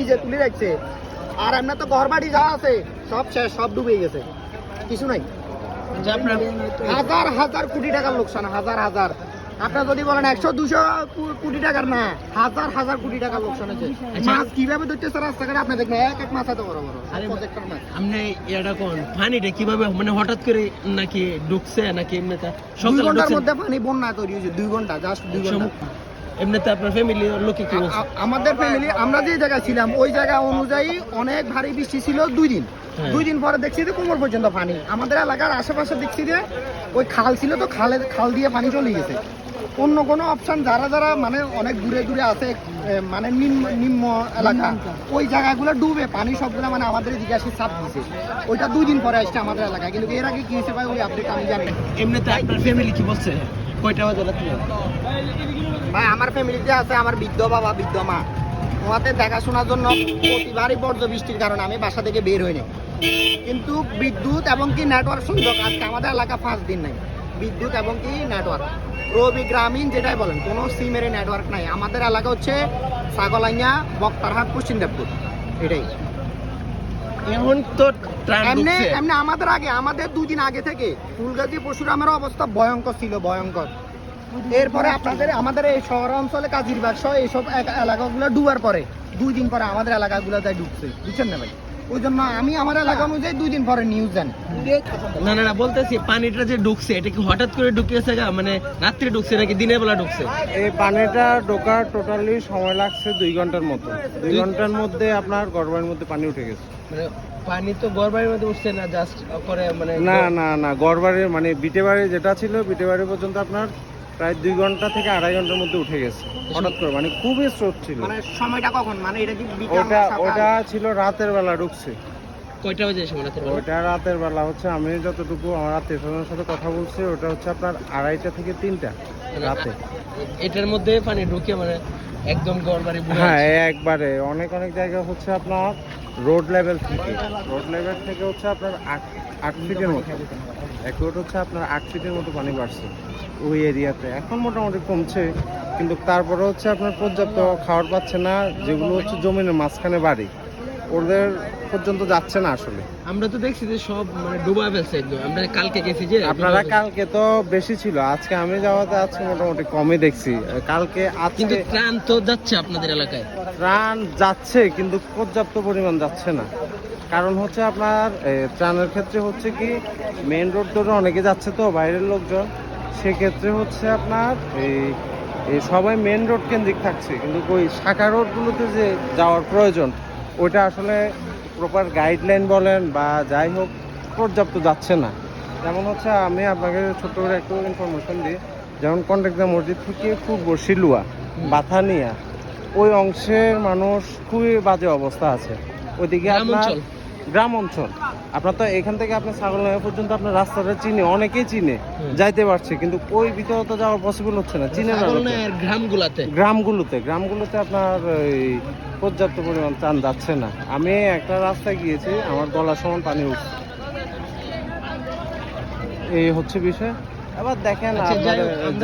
নিজে তুলে রাখছে। আর এমনি তো ঘর বাড়ি যা আছে সব শেষ সব ডুবে গেছে। কিছু নাই। হাজার হাজার কোটি টাকার লোকসান হাজার হাজার। আপনার যদি বলেন একশো দুশো কোটি টাকার না হাজার হাজার কোটি টাকার লোকসান হয়েছে। আচ্ছা। মাছ কীভাবে ধরতেছে রাস্তাঘাটে আপনি দেখবেন এক এক মাছ এত বড় বড়। আরে প্রত্যেকটার মাছ। আপনি এটা কোন পানিটা কীভাবে মানে হঠাৎ করে নাকি ঢুকছে নাকি এমনিতে দুই ঘণ্টার মধ্যে পানি বন্যা তৈরি হয়েছে দুই ঘণ্টা জাস্ট দুই ঘণ্টা। এমনিতে আপনার ফ্যামিলির লোকে কি বলছে? আমাদের ফ্যামিলি আমরা যে জায়গায় ছিলাম ওই জায়গা অনুযায়ী অনেক ভারী বৃষ্টি ছিল দুই দিন। হ্যাঁ। দুই দিন পরে দেখছি যে কোমর পর্যন্ত পানি। আমাদের এলাকার আশেপাশে দেখছি যে ওই খাল ছিল তো খালে খাল দিয়ে পানি চলে গেছে। অন্য কোনো অপশন যারা যারা মানে অনেক দূরে দূরে আছে মানে নিম্ন নিম্ন এলাকা ওই জায়গাগুলো ডুবে পানি সবগুলো মানে আমাদের এদিকে আসে চাপ দিছে। ওইটা দুই দিন পরে আসছে আমাদের এলাকায়। কিন্তু এর আগে কি হয়েছে ভাই ওই আপডেট আমি জানি এমনিতে আপনার ফ্যামিলি কি বলছে? ভাই, আমার ফ্যামিলিতে আছে আমার বৃদ্ধ বাবা, বৃদ্ধ মা। ওনাদের দেখাশোনার জন্য প্রতিবারই বর্জ্য বৃষ্টির কারণে আমি বাসা থেকে বের হইনি কিন্তু বিদ্যুৎ এবং কি নেটওয়ার্ক সংযোগ আজকে আমাদের এলাকা পাঁচ দিন নাই। বিদ্যুৎ এবং কি নেটওয়ার্ক রবি গ্রামীণ যেটাই বলেন, কোনো সিমের নেটওয়ার্ক নাই। আমাদের এলাকা হচ্ছে ছাগলাইয়া, বক্তারহাট, পশ্চিম দেবপুর এটাই। এখন তো এমনি এমনি আমাদের আগে আমাদের দুদিন আগে থেকে ফুলগাজী পশুরামের অবস্থা ভয়ঙ্কর ছিল ভয়ঙ্কর। এরপরে আপনাদের আমাদের এই শহর অঞ্চলে কাজির সহ এইসব এলাকাগুলো ডুবার পরে দুই দিন পরে আমাদের এলাকাগুলো তাই ডুবছে বুঝছেন না ভাই? ওই জন্য আমি আমার এলাকা অনুযায়ী দুই দিন পরে নিউজ জানি। না না না বলতেছি পানিটা যে ঢুকছে এটা কি হঠাৎ করে ঢুকেছে গা? মানে রাত্রে ঢুকছে নাকি দিনের বেলা ঢুকছে? এই পানিটা ঢোকার টোটালি সময় লাগছে দুই ঘণ্টার মতো। দুই ঘণ্টার মধ্যে আপনার গড়বাড়ির মধ্যে পানি উঠে গেছে। মানে পানি তো গড়বাড়ির মধ্যে উঠছে না জাস্ট করে মানে না না না গড়বাড়ির মানে বিটে বাড়ি যেটা ছিল বিটে বাড়ি পর্যন্ত আপনার প্রায় দুই ঘণ্টা থেকে আড়াই ঘণ্টার মধ্যে উঠে গেছে হঠাৎ করে মানে খুবই স্রোত ছিল। মানে সময়টা কখন? মানে এটা কি ওটা ওটা ছিল রাতের বেলা ঢুকছে। কয়টা বাজে সময় রাতের বেলা? ওটা রাতের বেলা হচ্ছে আমি যতটুকু আমার আত্মীয় স্বজনের সাথে কথা বলছি ওটা হচ্ছে আপনার আড়াইটা থেকে তিনটা রাতে। এটার মধ্যে পানি ঢুকে মানে একদম গড়বাড়ি হ্যাঁ একবারে। অনেক অনেক জায়গা হচ্ছে আপনার রোড লেভেল থেকে। রোড লেভেল থেকে হচ্ছে আপনার আট ফিটের মতো। রোড হচ্ছে আপনার আট ফিটের মতো পানি বাড়ছে ওই এরিয়াতে। এখন মোটামুটি কমছে কিন্তু তারপরে হচ্ছে আপনার পর্যাপ্ত খাবার পাচ্ছে না যেগুলো হচ্ছে জমিনের মাঝখানে বাড়ি। ওদের পর্যন্ত যাচ্ছে না আসলে। আমরা তো দেখছি যে সব মানে ডুবা ফেলছে একদম। আমরা কালকে গেছি যে আপনারা কালকে তো বেশি ছিল আজকে আমি যাওয়াতে আজকে মোটামুটি কমই দেখছি। কালকে কিন্তু আজকে ত্রাণ তো যাচ্ছে আপনাদের এলাকায়। ত্রাণ যাচ্ছে কিন্তু পর্যাপ্ত পরিমাণ যাচ্ছে না। কারণ হচ্ছে আপনার ত্রাণের ক্ষেত্রে হচ্ছে কি মেন রোড ধরে অনেকে যাচ্ছে তো বাইরের লোকজন। সেক্ষেত্রে হচ্ছে আপনার এই সবাই মেন রোড কেন্দ্রিক থাকছে। কিন্তু ওই শাখা রোডগুলোতে যে যাওয়ার প্রয়োজন ওইটা আসলে প্রপার গাইডলাইন বলেন বা যাই হোক পর্যাপ্ত যাচ্ছে না। যেমন হচ্ছে আমি আপনাকে ছোট্ট করে একটু ইনফরমেশন দিই। যেমন কন্ট্রাক্টর মসজিদ থেকে পূর্ব শিলুয়া বাথানিয়া ওই অংশের মানুষ খুবই বাজে অবস্থা আছে। ওইদিকে আপনার। গ্রাম অঞ্চল। আপনার তো এখান থেকে আপনার ছাগল পর্যন্ত আপনার রাস্তাটা চিনে অনেকেই চিনে যাইতে পারছে কিন্তু ওই ভিতরে তো যাওয়া পসিবল হচ্ছে না চিনে না গ্রামগুলাতে? গ্রামগুলোতে গ্রামগুলোতে আপনার পর্যাপ্ত পরিমাণ চান যাচ্ছে না। আমি একটা রাস্তায় গিয়েছি আমার গলা সমান পানি উঠছে। এই হচ্ছে বিষয়। এবার দেখেন আচ্ছা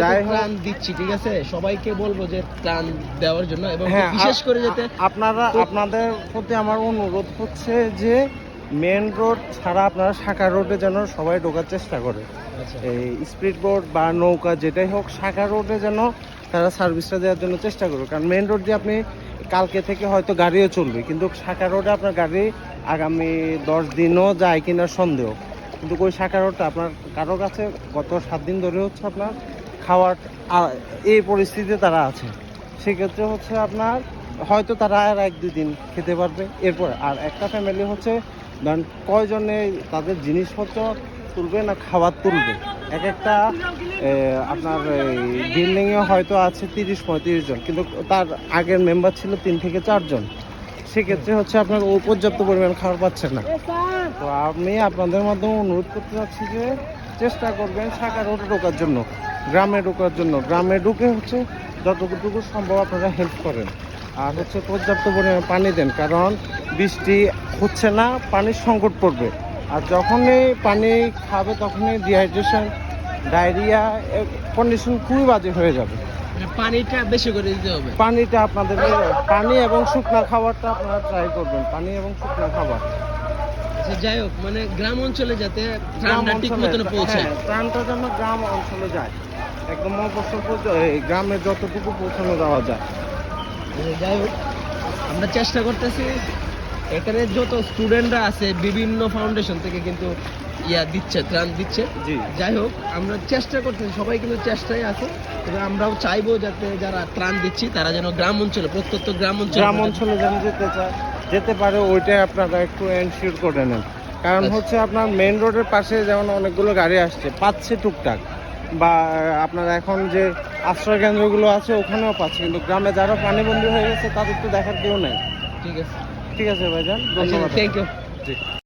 যাই ত্রাণ দিচ্ছি ঠিক আছে? সবাইকে বলব যে ত্রাণ দেওয়ার জন্য এবং হ্যাঁ বিশেষ করে যাতে আপনারা আপনাদের প্রতি আমার অনুরোধ হচ্ছে যে মেন রোড ছাড়া আপনারা শাখা রোডে যেন সবাই ঢোকার চেষ্টা করে। আচ্ছা। এই স্পিড বোট বা নৌকা যেটাই হোক শাখা রোডে যেন তারা সার্ভিসটা দেওয়ার জন্য চেষ্টা করবে কারণ মেন রোড দিয়ে আপনি কালকে থেকে হয়তো গাড়িও চলবে কিন্তু শাখা রোডে আপনার গাড়ি আগামী দশ দিনও যায় কিনা সন্দেহ। কিন্তু ওই শাখা রোডটা আপনার কারও কাছে গত সাত দিন ধরে হচ্ছে আপনার খাওয়ার এই পরিস্থিতিতে তারা আছে। সেক্ষেত্রে হচ্ছে আপনার হয়তো তারা আর এক দুই দিন খেতে পারবে। এরপর আর একটা ফ্যামিলি হচ্ছে, ধরেন কয়জনে তাদের জিনিসপত্র তুলবে না খাবার তুলবে? এক একটা আপনার বিল্ডিংয়ে হয়তো আছে তিরিশ পঁয়ত্রিশ জন, কিন্তু তার আগের মেম্বার ছিল তিন থেকে চারজন। সেক্ষেত্রে হচ্ছে আপনার ও পর্যাপ্ত পরিমাণ খাবার পাচ্ছে না। তো আমি আপনাদের মাধ্যমে অনুরোধ করতে চাচ্ছি যে চেষ্টা করবেন শাখা রোডে ঢোকার জন্য গ্রামে ঢোকার জন্য। গ্রামে ঢুকে হচ্ছে যতটুকু সম্ভব আপনারা হেল্প করেন। আর হচ্ছে পর্যাপ্ত পরিমাণে পানি দেন কারণ বৃষ্টি হচ্ছে না পানির সংকট পড়বে। আর যখনই পানি খাবে তখনই ডিহাইড্রেশন ডায়রিয়া কন্ডিশন খুবই বাজে হয়ে যাবে। পানিটা বেশি করে দিতে হবে। পানিটা আপনাদের পানি এবং শুকনা খাবারটা আপনারা ট্রাই করবেন পানি এবং শুকনা খাবার। আচ্ছা, যাই হোক মানে গ্রাম অঞ্চলে যাতে গ্রাম ঠিক মতন পৌঁছায়। হ্যাঁ, ত্রাণটা যেন গ্রাম অঞ্চলে যায়। একদম গ্রামে যতটুকু পৌঁছানো যাওয়া যায়। আচ্ছা, যাই হোক আমরা চেষ্টা করতেছি। এখানে যত স্টুডেন্টরা আছে বিভিন্ন ফাউন্ডেশন থেকে কিন্তু ইয়া দিচ্ছে ত্রাণ দিচ্ছে। জি। যাই হোক আমরা চেষ্টা করতেছি সবাই কিন্তু চেষ্টায় আছে। তবে আমরাও চাইব যাতে যারা ত্রাণ দিচ্ছি তারা যেন গ্রাম অঞ্চলে প্রত্যন্ত গ্রাম অঞ্চলে গ্রাম অঞ্চলে যেন যেতে চায় যেতে পারে ওইটাই আপনারা একটু এনশিওর করে নেন। কারণ আচ্ছা। হচ্ছে আপনার মেইন রোডের পাশে যেমন অনেকগুলো গাড়ি আসছে পাচ্ছে টুকটাক। বা আপনার এখন যে আশ্রয় কেন্দ্রগুলো আছে ওখানেও পাচ্ছে। কিন্তু গ্রামে যারা পানিবন্দী হয়ে গেছে তাদের তো দেখার কেউ নেই। ঠিক আছে। ঠিক আছে ভাইজান ধন্যবাদ। Thank you G.